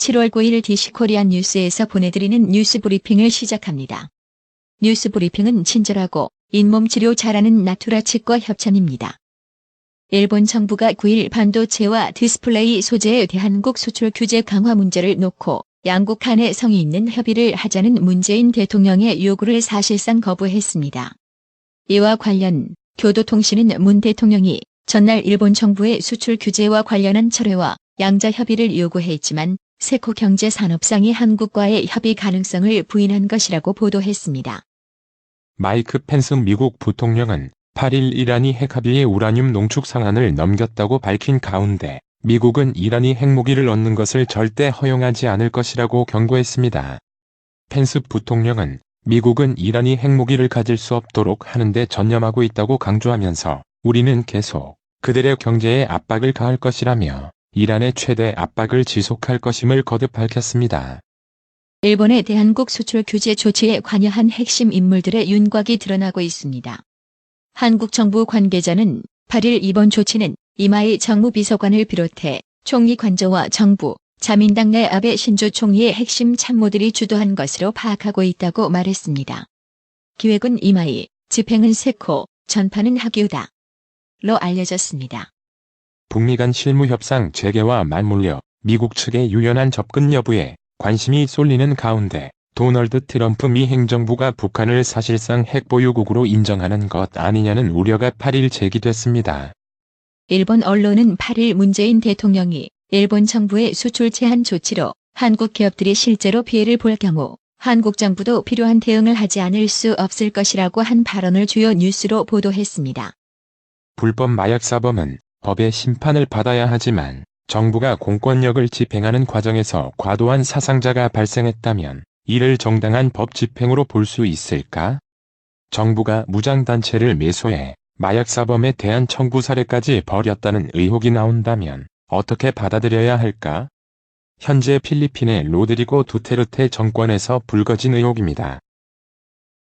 7월 9일 디시코리안 뉴스에서 보내드리는 뉴스 브리핑을 시작합니다. 뉴스 브리핑은 친절하고 잇몸 치료 잘하는 나투라 치과 협찬입니다. 일본 정부가 9일 반도체와 디스플레이 소재의 대한국 수출 규제 강화 문제를 놓고 양국 간에 성의 있는 협의를 하자는 문재인 대통령의 요구를 사실상 거부했습니다. 이와 관련 교도통신은 문 대통령이 전날 일본 정부의 수출 규제와 관련한 철회와 양자 협의를 요구했지만 세코 경제산업상이 한국과의 협의 가능성을 부인한 것이라고 보도했습니다. 마이크 펜스 미국 부통령은 8일 이란이 핵합의의 우라늄 농축 상한을 넘겼다고 밝힌 가운데 미국은 이란이 핵무기를 얻는 것을 절대 허용하지 않을 것이라고 경고했습니다. 펜스 부통령은 미국은 이란이 핵무기를 가질 수 없도록 하는데 전념하고 있다고 강조하면서 우리는 계속 그들의 경제에 압박을 가할 것이라며 이란의 최대 압박을 지속할 것임을 거듭 밝혔습니다. 일본의 대한국 수출 규제 조치에 관여한 핵심 인물들의 윤곽이 드러나고 있습니다. 한국 정부 관계자는 8일 이번 조치는 이마이 정무비서관을 비롯해 총리 관저와 정부, 자민당 내 아베 신조 총리의 핵심 참모들이 주도한 것으로 파악하고 있다고 말했습니다. 기획은 이마이, 집행은 세코, 전파는 하기우다. 로 알려졌습니다. 북미 간 실무 협상 재개와 맞물려 미국 측의 유연한 접근 여부에 관심이 쏠리는 가운데 도널드 트럼프 미 행정부가 북한을 사실상 핵보유국으로 인정하는 것 아니냐는 우려가 8일 제기됐습니다. 일본 언론은 8일 문재인 대통령이 일본 정부의 수출 제한 조치로 한국 기업들이 실제로 피해를 볼 경우 한국 정부도 필요한 대응을 하지 않을 수 없을 것이라고 한 발언을 주요 뉴스로 보도했습니다. 불법 마약 사범은 법의 심판을 받아야 하지만 정부가 공권력을 집행하는 과정에서 과도한 사상자가 발생했다면 이를 정당한 법 집행으로 볼 수 있을까? 정부가 무장단체를 매수해 마약사범에 대한 청구 사례까지 벌였다는 의혹이 나온다면 어떻게 받아들여야 할까? 현재 필리핀의 로드리고 두테르테 정권에서 불거진 의혹입니다.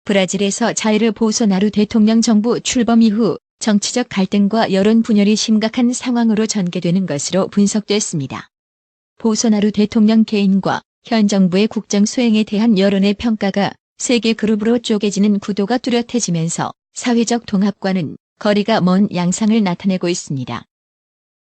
브라질에서 자이르 보소나루 대통령 정부 출범 이후 정치적 갈등과 여론 분열이 심각한 상황으로 전개되는 것으로 분석됐습니다. 보소나루 대통령 개인과 현 정부의 국정 수행에 대한 여론의 평가가 세계 그룹으로 쪼개지는 구도가 뚜렷해지면서 사회적 통합과는 거리가 먼 양상을 나타내고 있습니다.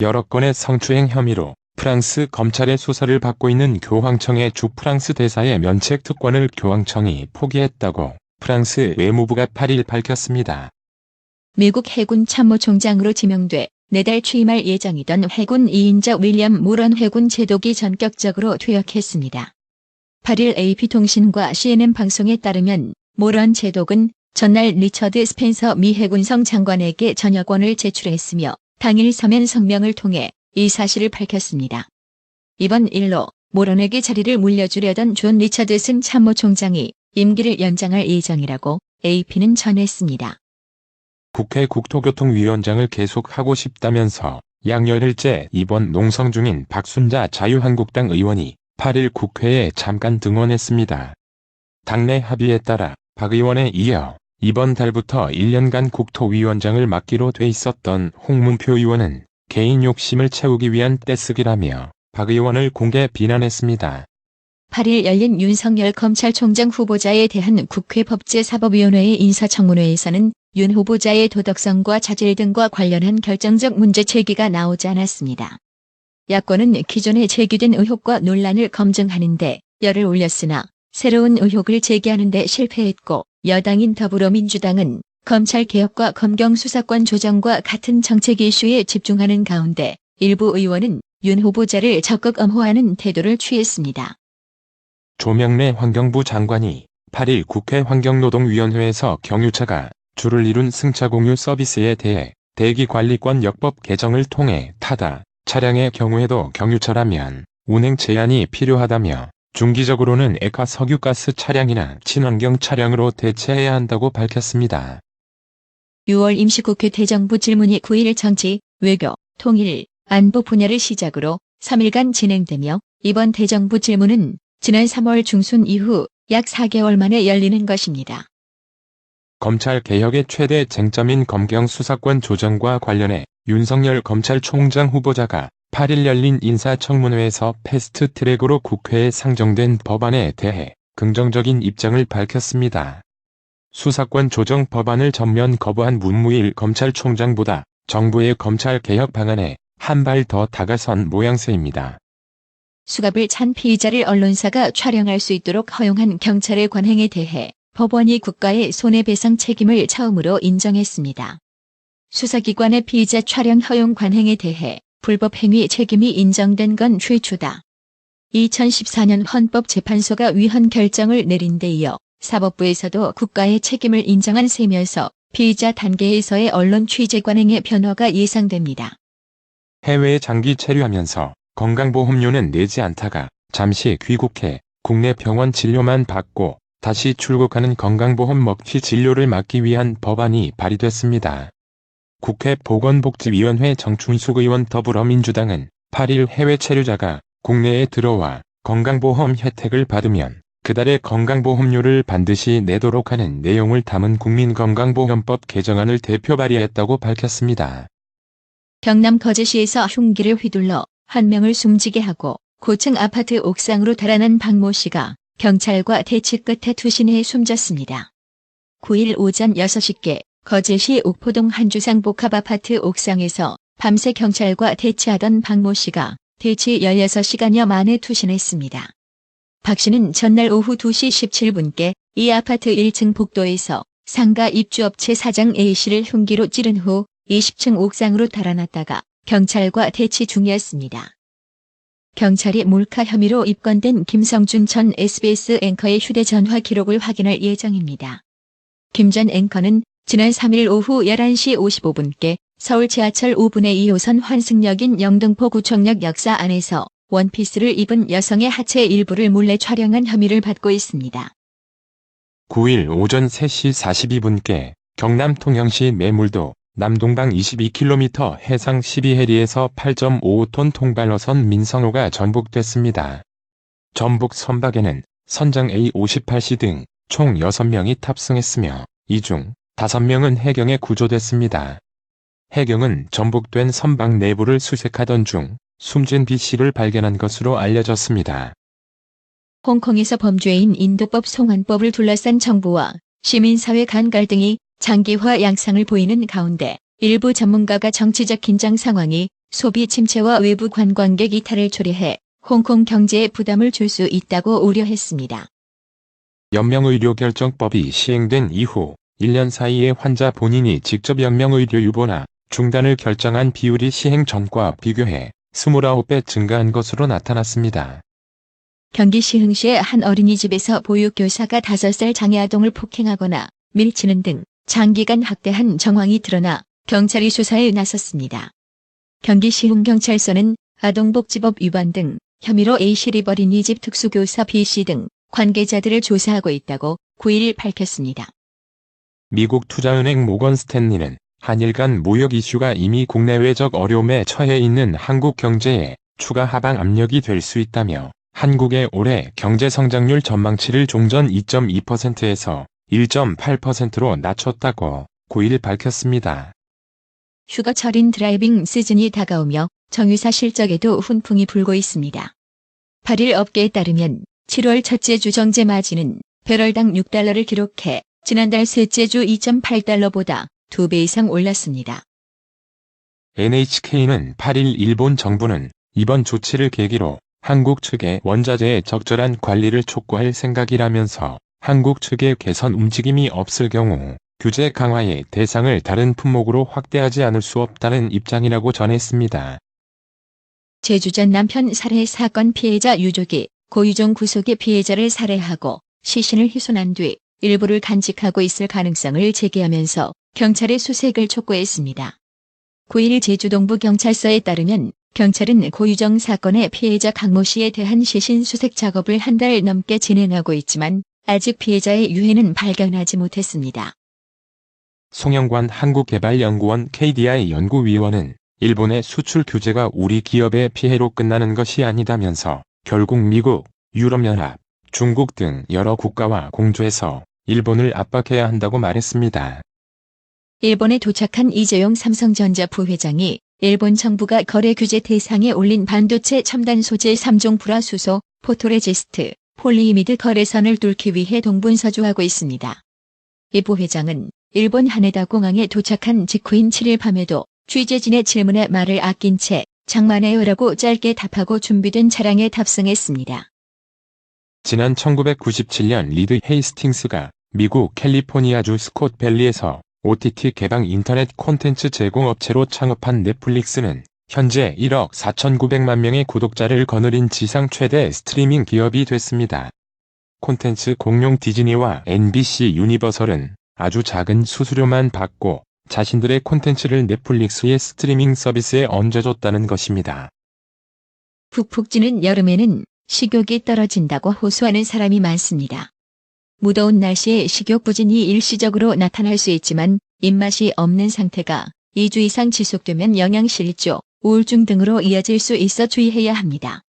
여러 건의 성추행 혐의로 프랑스 검찰의 수사를 받고 있는 교황청의 주 프랑스 대사의 면책 특권을 교황청이 포기했다고 프랑스 외무부가 8일 밝혔습니다. 미국 해군 참모총장으로 지명돼 내달 취임할 예정이던 해군 2인자 윌리엄 모런 해군 제독이 전격적으로 퇴역했습니다. 8일 AP통신과 CNN 방송에 따르면 모런 제독은 전날 리처드 스펜서 미 해군성 장관에게 전역원을 제출했으며 당일 서면 성명을 통해 이 사실을 밝혔습니다. 이번 일로 모런에게 자리를 물려주려던 존 리처드슨 참모총장이 임기를 연장할 예정이라고 AP는 전했습니다. 국회 국토교통위원장을 계속하고 싶다면서 양열일째 이번 농성 중인 박순자 자유한국당 의원이 8일 국회에 잠깐 등원했습니다. 당내 합의에 따라 박 의원에 이어 이번 달부터 1년간 국토위원장을 맡기로 돼 있었던 홍문표 의원은 개인 욕심을 채우기 위한 떼쓰기라며 박 의원을 공개 비난했습니다. 8일 열린 윤석열 검찰총장 후보자에 대한 국회 법제사법위원회의 인사청문회에서는 윤 후보자의 도덕성과 자질 등과 관련한 결정적 문제 제기가 나오지 않았습니다. 야권은 기존에 제기된 의혹과 논란을 검증하는데 열을 올렸으나 새로운 의혹을 제기하는데 실패했고 여당인 더불어민주당은 검찰개혁과 검경수사권 조정과 같은 정책 이슈에 집중하는 가운데 일부 의원은 윤 후보자를 적극 엄호하는 태도를 취했습니다. 조명래 환경부 장관이 8일 국회 환경노동위원회에서 경유차가 주를 이룬 승차 공유 서비스에 대해 대기관리권 역법 개정을 통해 타다 차량의 경우에도 경유차라면 운행 제한이 필요하다며 중기적으로는 액화 석유가스 차량이나 친환경 차량으로 대체해야 한다고 밝혔습니다. 6월 임시국회 대정부 질문이 9일 정치, 외교, 통일, 안보 분야를 시작으로 3일간 진행되며 이번 대정부 질문은 지난 3월 중순 이후 약 4개월 만에 열리는 것입니다. 검찰 개혁의 최대 쟁점인 검경 수사권 조정과 관련해 윤석열 검찰총장 후보자가 8일 열린 인사청문회에서 패스트 트랙으로 국회에 상정된 법안에 대해 긍정적인 입장을 밝혔습니다. 수사권 조정 법안을 전면 거부한 문무일 검찰총장보다 정부의 검찰 개혁 방안에 한 발 더 다가선 모양새입니다. 수갑을 찬 피의자를 언론사가 촬영할 수 있도록 허용한 경찰의 관행에 대해 법원이 국가의 손해배상 책임을 처음으로 인정했습니다. 수사기관의 피의자 촬영 허용 관행에 대해 불법 행위 책임이 인정된 건 최초다. 2014년 헌법재판소가 위헌 결정을 내린 데 이어 사법부에서도 국가의 책임을 인정한 셈이어서 피의자 단계에서의 언론 취재 관행의 변화가 예상됩니다. 해외에 장기 체류하면서 건강보험료는 내지 않다가 잠시 귀국해 국내 병원 진료만 받고 다시 출국하는 건강보험 먹튀 진료를 막기 위한 법안이 발의됐습니다. 국회 보건복지위원회 정춘숙 의원 더불어민주당은 8일 해외 체류자가 국내에 들어와 건강보험 혜택을 받으면 그달의 건강보험료를 반드시 내도록 하는 내용을 담은 국민건강보험법 개정안을 대표 발의했다고 밝혔습니다. 경남 거제시에서 흉기를 휘둘러 한 명을 숨지게 하고 고층 아파트 옥상으로 달아난 박모 씨가 경찰과 대치 끝에 투신해 숨졌습니다. 9일 오전 6시께 거제시 옥포동 한주상 복합아파트 옥상에서 밤새 경찰과 대치하던 박모 씨가 대치 16시간여 만에 투신했습니다. 박 씨는 전날 오후 2시 17분께 이 아파트 1층 복도에서 상가 입주업체 사장 A씨를 흉기로 찌른 후 20층 옥상으로 달아났다가 경찰과 대치 중이었습니다. 경찰이 몰카 혐의로 입건된 김성준 전 SBS 앵커의 휴대전화 기록을 확인할 예정입니다. 김 전 앵커는 지난 3일 오후 11시 55분께 서울 지하철 5분의 2호선 환승역인 영등포구청역 역사 안에서 원피스를 입은 여성의 하체 일부를 몰래 촬영한 혐의를 받고 있습니다. 9일 오전 3시 42분께 경남 통영시 매물도 남동방 22km 해상 12해리에서 8.55톤 통발로선 민성호가 전복됐습니다. 전복 선박에는 선장 A58시 등총 6명이 탑승했으며 이 중 5명은 해경에 구조됐습니다. 해경은 전복된 선박 내부를 수색하던 중 숨진 B씨를 발견한 것으로 알려졌습니다. 홍콩에서 범죄인 인도법 송환법을 둘러싼 정부와 시민사회 간 갈등이 장기화 양상을 보이는 가운데 일부 전문가가 정치적 긴장 상황이 소비 침체와 외부 관광객 이탈을 초래해 홍콩 경제에 부담을 줄 수 있다고 우려했습니다. 연명의료결정법이 시행된 이후 1년 사이에 환자 본인이 직접 연명의료 유보나 중단을 결정한 비율이 시행 전과 비교해 29배 증가한 것으로 나타났습니다. 경기 시흥시의 한 어린이집에서 보육교사가 5살 장애아동을 폭행하거나 밀치는 등 장기간 학대한 정황이 드러나 경찰이 수사에 나섰습니다. 경기 시흥경찰서는 아동복지법 위반 등 혐의로 A시립 어린이 집 특수교사 B씨 등 관계자들을 조사하고 있다고 9일 밝혔습니다. 미국 투자은행 모건 스탠리는 한일 간 무역 이슈가 이미 국내외적 어려움에 처해 있는 한국 경제에 추가 하방 압력이 될 수 있다며 한국의 올해 경제 성장률 전망치를 종전 2.2%에서 1.8%로 낮췄다고 9일 밝혔습니다. 휴가철인 드라이빙 시즌이 다가오며 정유사 실적에도 훈풍이 불고 있습니다. 8일 업계에 따르면 7월 첫째 주 정제 마진은 배럴당 6달러를 기록해 지난달 셋째 주 2.8달러보다 2배 이상 올랐습니다. NHK는 8일 일본 정부는 이번 조치를 계기로 한국 측의 원자재의 적절한 관리를 촉구할 생각이라면서 한국 측의 개선 움직임이 없을 경우 규제 강화의 대상을 다른 품목으로 확대하지 않을 수 없다는 입장이라고 전했습니다. 제주전 남편 살해 사건 피해자 유족이 고유종 구속의 피해자를 살해하고 시신을 훼손한 뒤 일부를 간직하고 있을 가능성을 제기하면서 경찰의 수색을 촉구했습니다. 9일 제주동부경찰서에 따르면 경찰은 고유정 사건의 피해자 강모 씨에 대한 시신 수색 작업을 한 달 넘게 진행하고 있지만 아직 피해자의 유해는 발견하지 못했습니다. 송영관 한국개발연구원 KDI 연구위원은 일본의 수출 규제가 우리 기업의 피해로 끝나는 것이 아니다면서 결국 미국, 유럽연합, 중국 등 여러 국가와 공조해서 일본을 압박해야 한다고 말했습니다. 일본에 도착한 이재용 삼성전자 부회장이 일본 정부가 거래 규제 대상에 올린 반도체 첨단 소재 3종 불화수소, 포토레지스트, 폴리이미드 거래선을 뚫기 위해 동분서주하고 있습니다. 이 부회장은 일본 하네다 공항에 도착한 직후인 7일 밤에도 취재진의 질문에 말을 아낀 채 장만해요라고 짧게 답하고 준비된 차량에 탑승했습니다. 지난 1997년 리드 헤이스팅스가 미국 캘리포니아주 스콧밸리에서 OTT 개방 인터넷 콘텐츠 제공업체로 창업한 넷플릭스는 현재 1억 4,900만 명의 구독자를 거느린 지상 최대 스트리밍 기업이 됐습니다. 콘텐츠 공룡 디즈니와 NBC 유니버설은 아주 작은 수수료만 받고 자신들의 콘텐츠를 넷플릭스의 스트리밍 서비스에 얹어줬다는 것입니다. 찌는 여름에는 식욕이 떨어진다고 호소하는 사람이 많습니다. 무더운 날씨에 식욕 부진이 일시적으로 나타날 수 있지만 입맛이 없는 상태가 2주 이상 지속되면 영양실조, 우울증 등으로 이어질 수 있어 주의해야 합니다.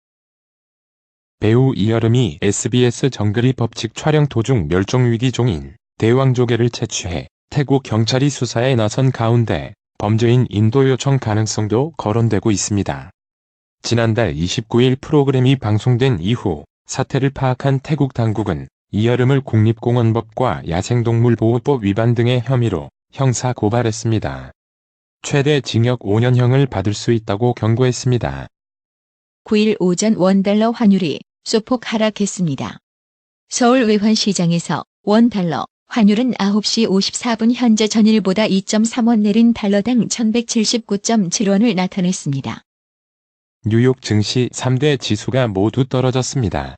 배우 이여름이 SBS 정글이 법칙 촬영 도중 멸종위기 종인 대왕조개를 채취해 태국 경찰이 수사에 나선 가운데 범죄인 인도 요청 가능성도 거론되고 있습니다. 지난달 29일 프로그램이 방송된 이후 사태를 파악한 태국 당국은 이여름을 국립공원법과 야생동물보호법 위반 등의 혐의로 형사 고발했습니다. 최대 징역 5년형을 받을 수 있다고 경고했습니다. 9일 오전 원달러 환율이 소폭 하락했습니다. 서울 외환시장에서 원달러 환율은 9시 54분 현재 전일보다 2.3원 내린 달러당 1179.7원을 나타냈습니다. 뉴욕 증시 3대 지수가 모두 떨어졌습니다.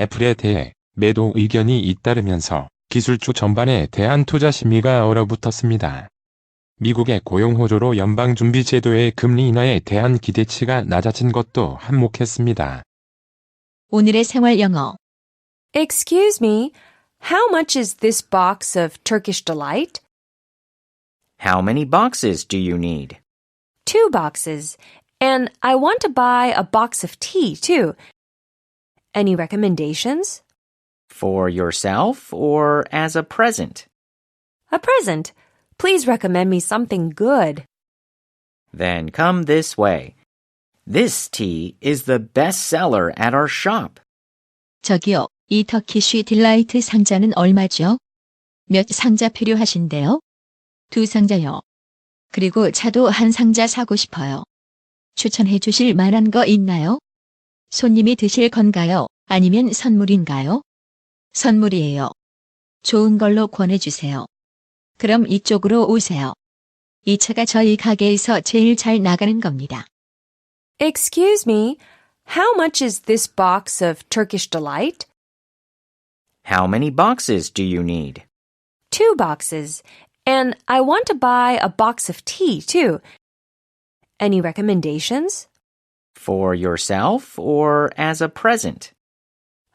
애플에 대해 매도 의견이 잇따르면서 기술주 전반에 대한 투자 심리가 얼어붙었습니다. 미국의 고용호조로 연방준비제도의 금리 인하에 대한 기대치가 낮아진 것도 한몫했습니다. 오늘의 생활 영어 Excuse me, how much is this box of Turkish Delight? How many boxes do you need? Two boxes. And I want to buy a box of tea, too. Any recommendations? For yourself or as a present? A present. Please recommend me something good. Then come this way. This tea is the best seller at our shop. 저기요, 이 터키쉬 딜라이트 상자는 얼마죠? 몇 상자 필요하신데요? 두 상자요. 그리고 차도 한 상자 사고 싶어요. 추천해 주실 만한 거 있나요? 손님이 드실 건가요? 아니면 선물인가요? 선물이에요. 좋은 걸로 권해 주세요. 그럼 이쪽으로 오세요. 이 차가 저희 가게에서 제일 잘 나가는 겁니다. Excuse me, how much is this box of Turkish Delight? How many boxes do you need? Two boxes. And I want to buy a box of tea, too. Any recommendations? For yourself or as a present?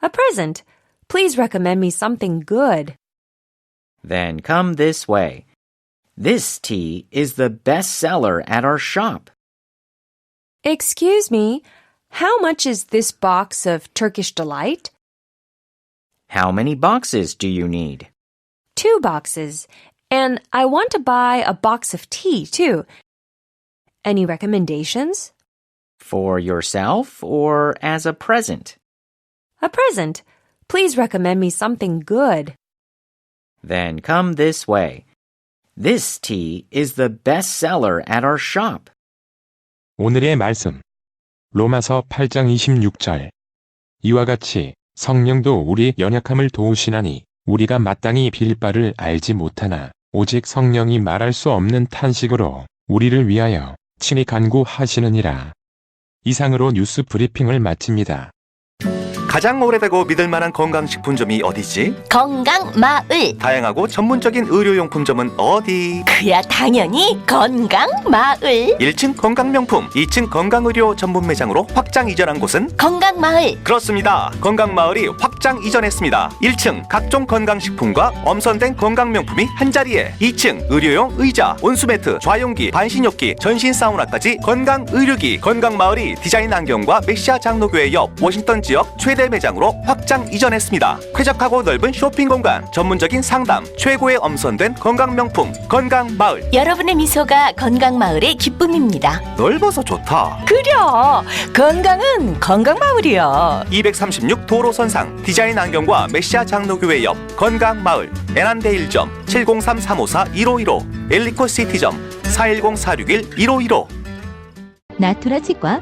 A present. Please recommend me something good. Then come this way. This tea is the best seller at our shop. Excuse me, how much is this box of Turkish Delight? How many boxes do you need? Two boxes. And I want to buy a box of tea, too. Any recommendations? For yourself or as a present? A present. Please recommend me something good. Then come this way. This tea is the best seller at our shop. 오늘의 말씀. 로마서 8장 26절. 이와 같이 성령도 우리 연약함을 도우시나니 우리가 마땅히 빌 바를 알지 못하나 오직 성령이 말할 수 없는 탄식으로 우리를 위하여 친히 간구하시느니라. 이상으로 뉴스 브리핑을 마칩니다. 가장 오래되고 믿을 만한 건강식품점이 어디지? 건강마을 다양하고 전문적인 의료용품점은 어디? 그야 당연히 건강마을 1층 건강명품, 2층 건강의료 전문 매장으로 확장 이전한 곳은 건강마을 그렇습니다. 건강마을이 확장 이전했습니다. 1층 각종 건강식품과 엄선된 건강명품이 한자리에 2층 의료용 의자, 온수매트, 좌용기, 반신욕기, 전신 사우나까지 건강의료기 건강마을이 디자인 안경과 메시아 장로교회 옆 워싱턴 지역 최대 현대 매장으로 확장 이전했습니다. 쾌적하고 넓은 쇼핑 공간, 전문적인 상담, 최고의 엄선된 건강 명품 건강 마을. 여러분의 미소가 건강마을의 기쁨입니다. 넓어서 좋다. 그려 건강은 건강마을이요 236 도로선상 디자인 안경과 메시아 장로교회 옆 건강 마을 애난데일점 703-354-1515 엘리코 시티점 410-461-1515 나투라 치과